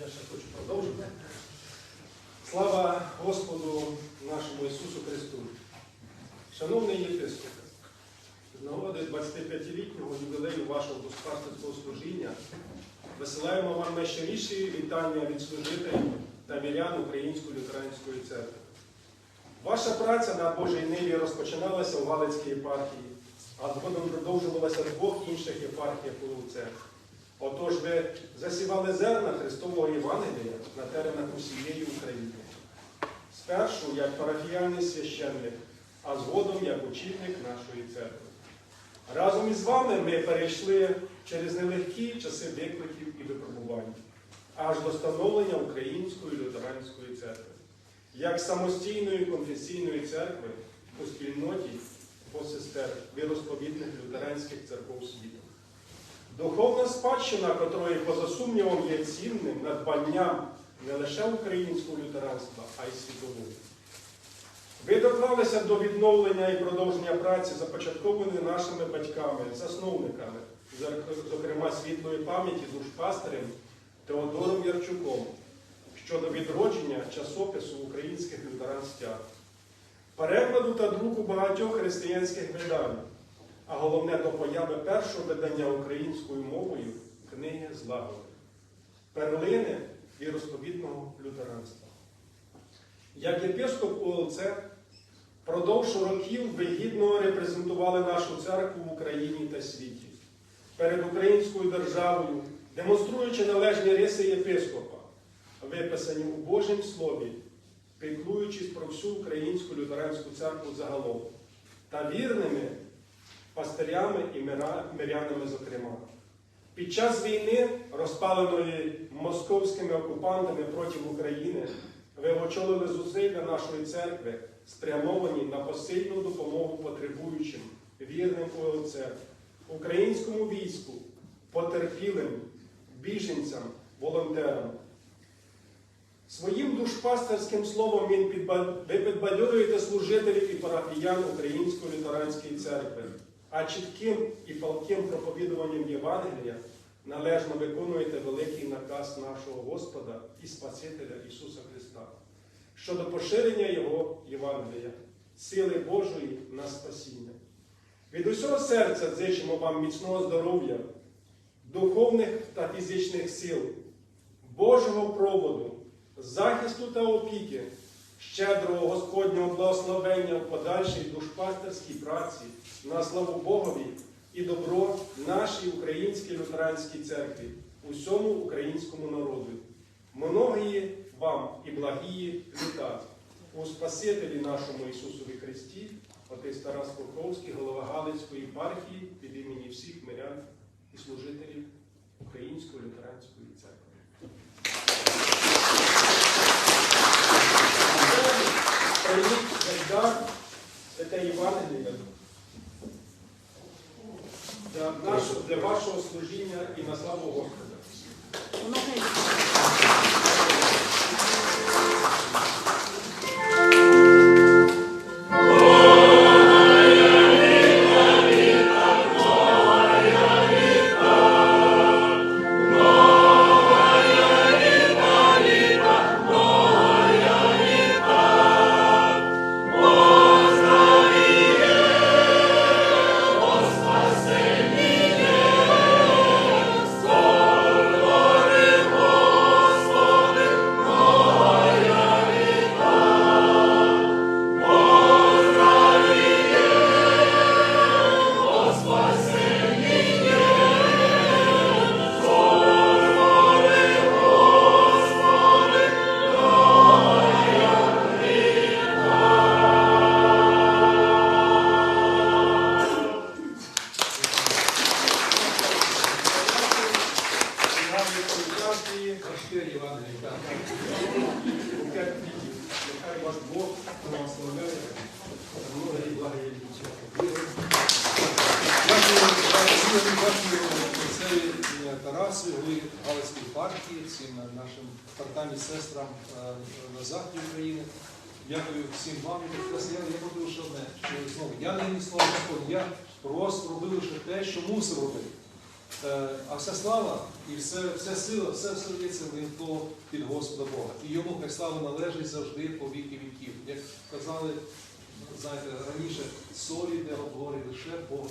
Я ще хочу продовжити. Слава Господу нашому Ісусу Христу. Шановний єпископ, з нагоди 25-літнього ювілею вашого дуспастерського служіння висилаємо вам найщиріші вітання від служителів та вірян Української лютеранської церкви. Ваша праця на Божій ниві розпочиналася у Галицькій єпархії, а згодом продовжувалася в двох інших єпархіях УЛЦ. Отож ви засівали зерна Христового Євангелія на теренах усієї України. Спершу як парафіяльний священник, а згодом як очільник нашої церкви. Разом із вами ми перейшли через нелегкі часи викликів і випробувань, аж до становлення Української лютеранської церкви, як самостійної конфесійної церкви у спільноті посестер віросповідних лютеранських церков світу. Духовна спадщина, котрої, поза сумнівом, є цінним надбанням не лише українського лютеранства, а й світового. Ви доклалися до відновлення і продовження праці, започаткованої нашими батьками, засновниками, зокрема світлої пам'яті душпастерем Теодором Ярчуком щодо відродження часопису українських лютеранстяг, перекладу та друку багатьох християнських видань, а головне до появи першого видання українською мовою книги Злагоди, перлини і розповідного лютеранства. Як єпископ УЛЦ продовж років ви гідно репрезентували нашу церкву в Україні та світі перед українською державою, демонструючи належні риси єпископа, виписані у Божому Слові, піклуючись про всю українську лютеранську церкву загалом, та вірними пастирями і мирянами, зокрема. Під час війни, розпаленої московськими окупантами проти України, ви очолили зусилля нашої церкви, спрямовані на посильну допомогу потребуючим, вірним ОЛЦ, українському війську, потерпілим, біженцям, волонтерам. Своїм душпастерським словом він підба- ви підбадьорюєте служителів і парафіян Української лютеранської церкви, а чітким і палким проповідуванням Євангелія належно виконуєте великий наказ нашого Господа і Спасителя Ісуса Христа щодо поширення Його Євангелія, сили Божої на спасіння. Від усього серця зичимо вам міцного здоров'я, духовних та фізичних сил, Божого проводу, захисту та опіки, щедрого Господнього благословення в подальшій душпастерській праці на славу Богові і добро нашій українській лютеранській церкві, усьому українському народу. Многії вам і благії літа у Спасителі нашому Ісусові Христі, отець Тарас Покровський, голова Галицької єпархії від імені всіх мирян і служителів Української лютеранської церкви. Прийміть як дар святе Євангелія для, нашого, для вашого служіння і на славу Господа. Нехай ваш Бог благословив много і отцеві Тарасу, голові Галицької партії, всім нашим братам і сестрам на заході України. Дякую всім вам. І Я, буду лише одне, я не міг слова я просто робив лише те, що мусив робити. Е, А вся слава і все, вся сила, все все дається винто від Господа Бога. І йому хай слава належить завжди по віки віків. Як казали, знаєте, раніше солі не обговорює лише Бог.